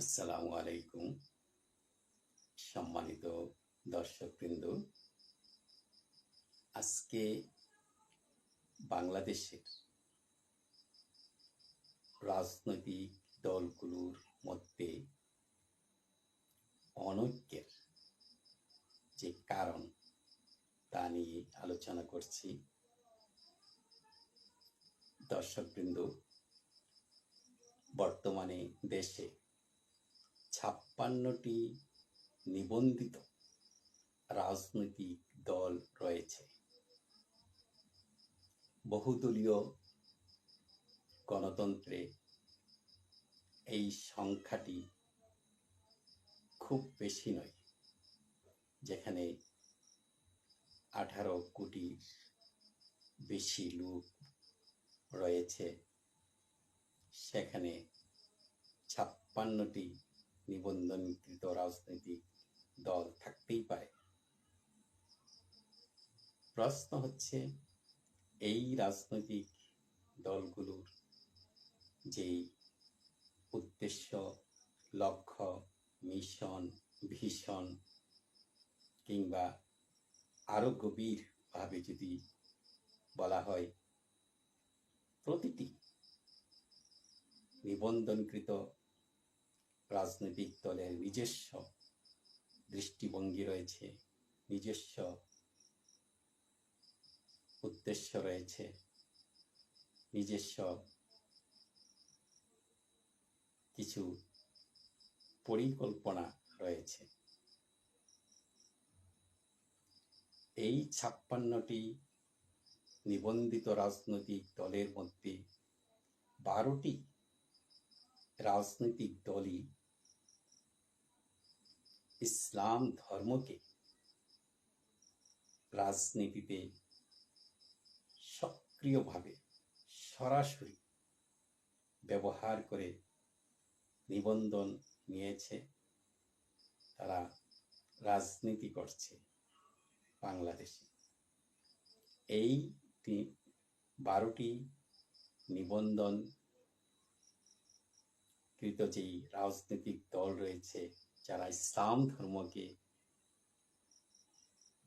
আসসালামু আলাইকুম, সম্মানিত দর্শকবৃন্দ। আজকে বাংলাদেশের রাজনৈতিক দলগুলোর মধ্যে অনৈক্যের যে কারণ তা নিয়ে আলোচনা করছি। দর্শকবৃন্দ, বর্তমানে দেশে ছাপ্পান্নটি নিবন্ধিত রাজনৈতিক দল রয়েছে। বহুদলীয় গণতন্ত্রে এই সংখ্যাটি খুব বেশি নয়, যেখানে আঠারো কোটির বেশি লোক রয়েছে। সেখানে ছাপ্পান্নটি নিবন্ধনকৃত রাজনৈতিক দল থাকতেই পারে প্রশ্ন হচ্ছে এই রাজনৈতিক দলগুলোর যে উদ্দেশ্য, লক্ষ্য, মিশন ভীষণ কিংবা আরও গভীরভাবে যদি বলা হয়, প্রতিটি নিবন্ধনকৃত রাজনৈতিক দলের নিজস্ব দৃষ্টিভঙ্গি রয়েছে, নিজস্ব উদ্দেশ্য রয়েছে, নিজস্ব কিছু পরিকল্পনা রয়েছে। এই ছাপ্পান্নটি নিবন্ধিত রাজনৈতিক দলের মধ্যে বারোটি রাজনৈতিক দলই ইসলাম ধর্মকে রাজনীতিতে সক্রিয়ভাবে সরাসরি ব্যবহার করে নিবন্ধন নিয়েছে। তারা রাজনীতি করছে বাংলাদেশে। এই বারোটি নিবন্ধন কৃত যেই রাজনৈতিক দল রয়েছে যারা ইসলাম ধর্মকে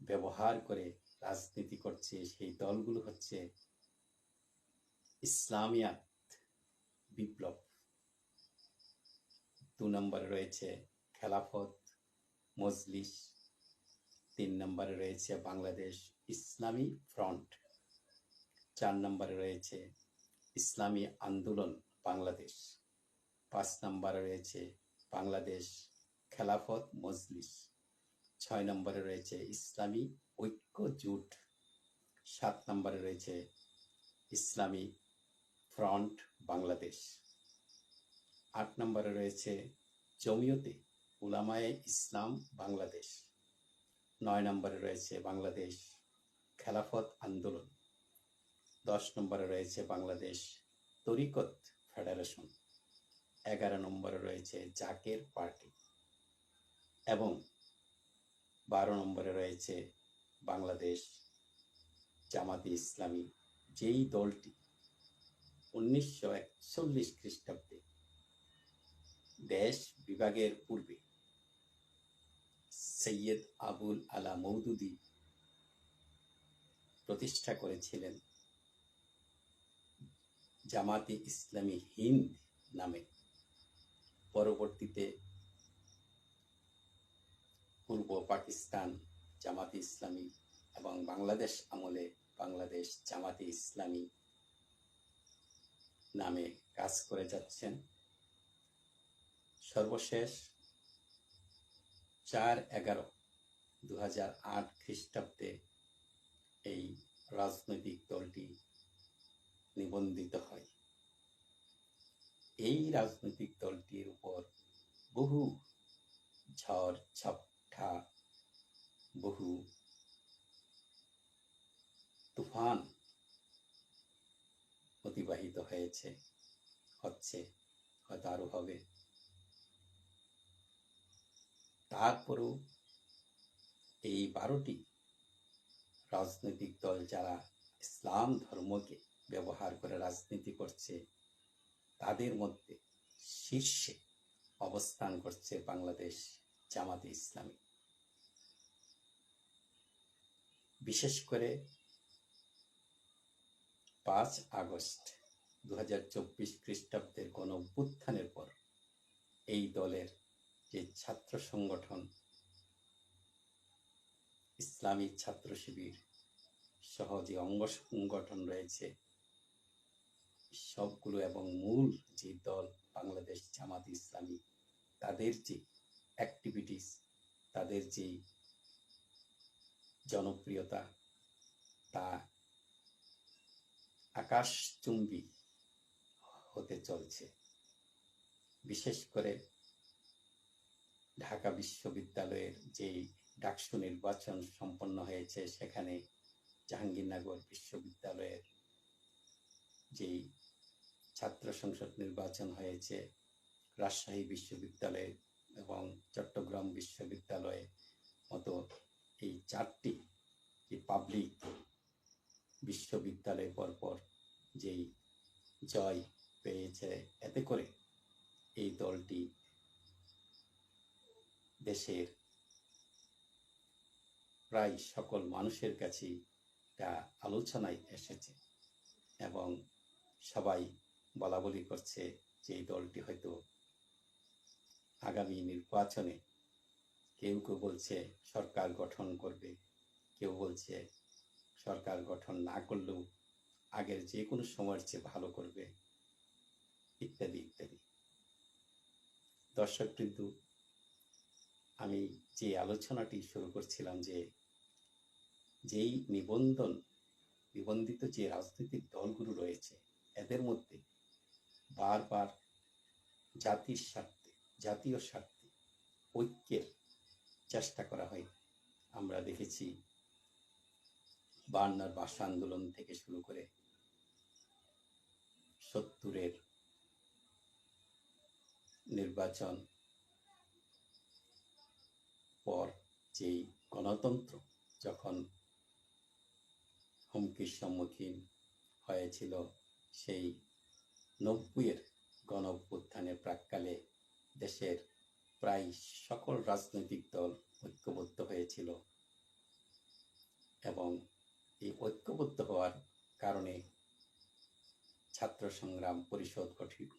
ব্যবহার করে রাজনীতি করছে। সেই দলগুলো হচ্ছে ইসলামিয়াত বিপ্লব। দু নম্বরে রয়েছে খেলাফত, মজলিস। তিন নম্বরে রয়েছে বাংলাদেশ ইসলামী ফ্রন্ট। চার নম্বরে রয়েছে ইসলামী আন্দোলন বাংলাদেশ। পাঁচ নম্বরে রয়েছে বাংলাদেশ খেলাফত মজলিস। ছয় নম্বরে রয়েছে ইসলামী ঐক্য জোট। সাত নম্বরে রয়েছে ইসলামী ফ্রন্ট বাংলাদেশ। আট নম্বরে রয়েছে জমিয়তে উলামায়ে ইসলাম বাংলাদেশ। নয় নম্বরে রয়েছে বাংলাদেশ খেলাফত আন্দোলন। দশ নম্বরে রয়েছে বাংলাদেশ তরিকত ফেডারেশন। এগারো নম্বরে রয়েছে জাকের পার্টি এবং বারো নম্বরে রয়েছে বাংলাদেশ জামাতে ইসলামী। যেই দলটি উনিশশো একচল্লিশ খ্রিস্টাব্দে দেশ বিভাগের পূর্বে সৈয়দ আবুল আলা মৌদুদি প্রতিষ্ঠা করেছিলেন জামাতে ইসলামী হিন্দ নামে। পরবর্তীতে পূর্ব পাকিস্তান জামাতে ইসলামী এবং বাংলাদেশ আমলে বাংলাদেশ জামাতে ইসলামী নামে কাজ করে যাচ্ছেন। সর্বশেষ চার এগারো দু হাজার আট খ্রিস্টাব্দে এই রাজনৈতিক দলটি নিবন্ধিত হয়। এই রাজনৈতিক দলটির উপর বহু ঝড়, ঝাপটা, বহু তুফান অতিবাহিত হয়েছে, হচ্ছে, হয়তো আরও হবে। তারপরেও এই বারোটি রাজনৈতিক দল যারা ইসলাম ধর্মকে ব্যবহার করে রাজনীতি করছে তাদের মধ্যে শীর্ষে অবস্থান করছে বাংলাদেশ জামাতে ইসলামী। বিশেষ করে পাঁচ আগস্ট দু হাজার চব্বিশ খ্রিস্টাব্দের গণ অভ্যুত্থানের পর এই দলের যে ছাত্র সংগঠন, ইসলামী ছাত্র শিবির সহ যে অঙ্গ সংগঠন রয়েছে সবগুলো এবং মূল যে দল বাংলাদেশ জামাত ইসলামী, তাদের যে অ্যাক্টিভিটিস তাদের যে জনপ্রিয়তা, তা আকাশচুম্বী হতে চলছে। বিশেষ করে ঢাকা বিশ্ববিদ্যালয়ের যে ডাকসু নির্বাচন সম্পন্ন হয়েছে, সেখানে জাহাঙ্গীরনগর বিশ্ববিদ্যালয়ের যেই ছাত্র সংসদ নির্বাচন হয়েছে। রাজশাহী বিশ্ববিদ্যালয়ে এবং চট্টগ্রাম বিশ্ববিদ্যালয়ে মতো এই চারটি যে পাবলিক বিশ্ববিদ্যালয় পরপর যেই জয় পেয়েছে, এতে করে এই দলটি দেশের প্রায় সকল মানুষের কাছেই তা আলোচনায় এসেছে এবং সবাই বলা বলি করছে যে এই দলটি হয়তো আগামী নির্বাচনে কেউ কেউ বলছে সরকার গঠন করবে, কেউ বলছে সরকার গঠন না করলেও আগের যে কোনো সময়ের চেয়ে ভালো করবে, ইত্যাদি ইত্যাদি। দর্শক কিন্তু আমি যে আলোচনাটি শুরু করছিলাম যে যেই নিবন্ধন, নিবন্ধিত যে রাজনৈতিক দলগুলো রয়েছে, এদের মধ্যে বারবার জাতির স্বার্থে, জাতীয় স্বার্থে, ঐক্যের চেষ্টা করা হয়। আমরা দেখেছি বার্নার ভাষা আন্দোলন থেকে শুরু করে সত্তরের নির্বাচন পর যেই গণতন্ত্র যখন হুমকির সম্মুখীন হয়েছিল, সেই নব্বইয়ের গণ অভ্যুত্থানের প্রাককালে দেশের প্রায় সকল রাজনৈতিক দল ঐক্যবদ্ধ হয়েছিল এবং এই ঐক্যবদ্ধ হওয়ার কারণে ছাত্র সংগ্রাম পরিষদ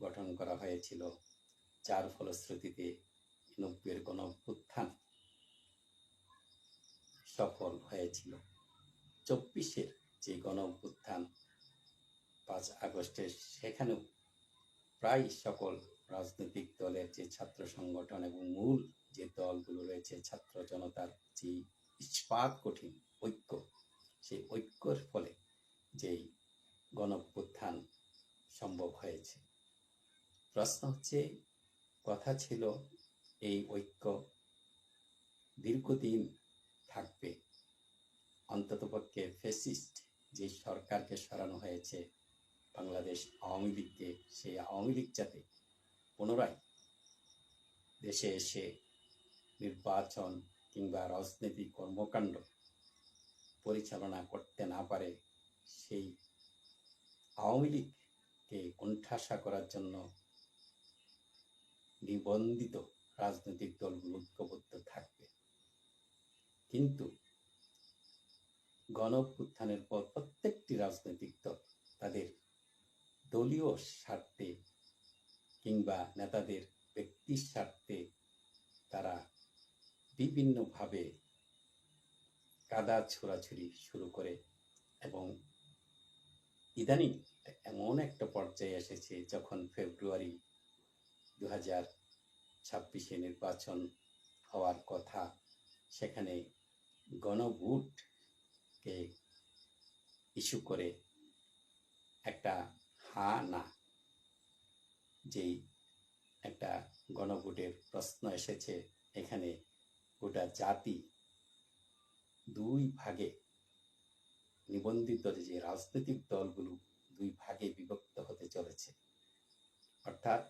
গঠন করা হয়েছিল, যার ফলশ্রুতিতে নব্বইয়ের গণ অভ্যুত্থান সফল হয়েছিল। চব্বিশের যে গণ অভ্যুত্থান পাঁচ আগস্টে সেখানেও প্রায় সকল রাজনৈতিক দলের যে ছাত্র সংগঠন এবং মূল যে দলগুলো রয়েছে, ছাত্র জনতার যে ইস্পাত কঠিন ঐক্য, সেই ঐক্যর ফলে যেই গণ অভ্যুত্থান সম্ভব হয়েছে। প্রশ্ন হচ্ছে, কথা ছিল এই ঐক্য দীর্ঘদিন থাকবে। অন্ততপক্ষে ফেসিস্ট যে সরকারকে সরানো হয়েছে বাংলাদেশ আওয়ামী লীগকে সেই আওয়ামী লীগ যাতে পুনরায় দেশে এসে নির্বাচন কিংবা রাজনৈতিক কর্মকাণ্ড পরিচালনা করতে না পারে, সেই আওয়ামী লীগকে কোণঠাসা করার জন্য নিবন্ধিত রাজনৈতিক দলগুলো ঐক্যবদ্ধ থাকবে। কিন্তু গণ পর প্রত্যেকটি রাজনৈতিক দল তাদের দলীয় স্বার্থে কিংবা নেতাদের ব্যক্তির স্বার্থে তারা বিভিন্নভাবে কাদা ছোড়াছুরি শুরু করে এবং ইদানিং এমন একটা পর্যায়ে এসেছে যখন ফেব্রুয়ারি দু হাজার ছাব্বিশে নির্বাচন হওয়ার কথা। সেখানে গণভোটকে ইস্যু করে একটা হা না। যেই একটা গণভোটের প্রশ্ন এসেছে, এখানে গোটা জাতি দুই ভাগে নিবন্ধিত যে রাজনৈতিক দলগুলো দুই ভাগে বিভক্ত হতে চলেছে। অর্থাৎ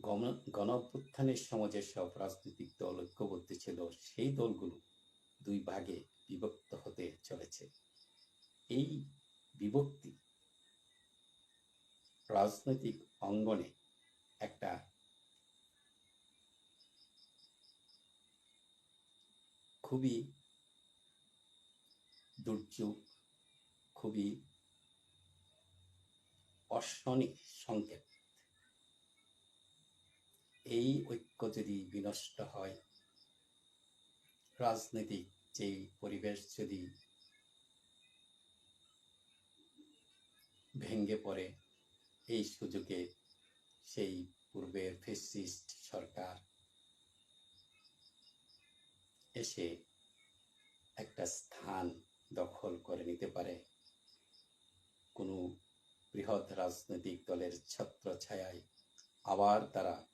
গণ অভ্যুত্থানের সময় যেসব রাজনৈতিক দল ঐক্যবদ্ধ ছিল, সেই দলগুলো দুই ভাগে বিভক্ত হতে চলেছে। এই বিভক্তি রাজনৈতিক অঙ্গনে একটা খুবই দুর্যোগ, খুবই অশনিক সংকেত। এই ঐক্য যদি বিনষ্ট হয়, রাজনৈতিক যেই পরিবেশ যদি ভেঙ্গে পড়ে এই সুযোগে সেই পূর্বের ফেসিস্ট সরকার এসে একটা স্থান দখল করে নিতে পারে। কোনো বৃহৎ রাজনৈতিক দলের ছত্র ছায়ায় আবার তারা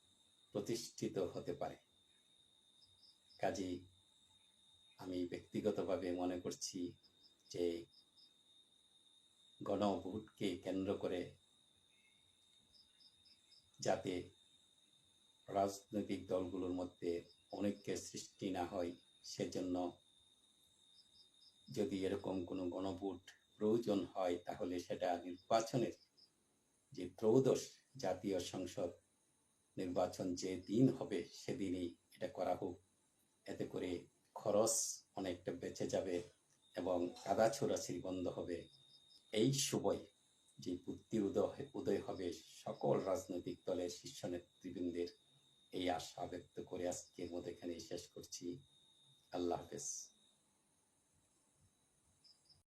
প্রতিষ্ঠিত হতে পারে। কাজেই আমি ব্যক্তিগতভাবে মনে করছি যে গণভোটকে কেন্দ্র করে যাতে রাজনৈতিক দলগুলোর মধ্যে অনেকের সৃষ্টি না হয়, সেজন্য যদি এরকম কোনো গণভোট প্রয়োজন হয়, তাহলে সেটা নির্বাচনের যে ত্রয়োদশ জাতীয় সংসদ নির্বাচন যে দিন হবে, সেদিনই এটা করা হোক। এতে করে খরচ অনেকটা বেঁচে যাবে এবং কাদা ছোড়াছড়ি বন্ধ হবে। এই সময় যে বুদ্ধি উদয় উদয় হবে সকল রাজনৈতিক দলের শীর্ষ নেতৃবৃন্দের এই আশা ব্যক্ত করে আজকের মতো এখানে শেষ করছি। আল্লাহ হাফেজ।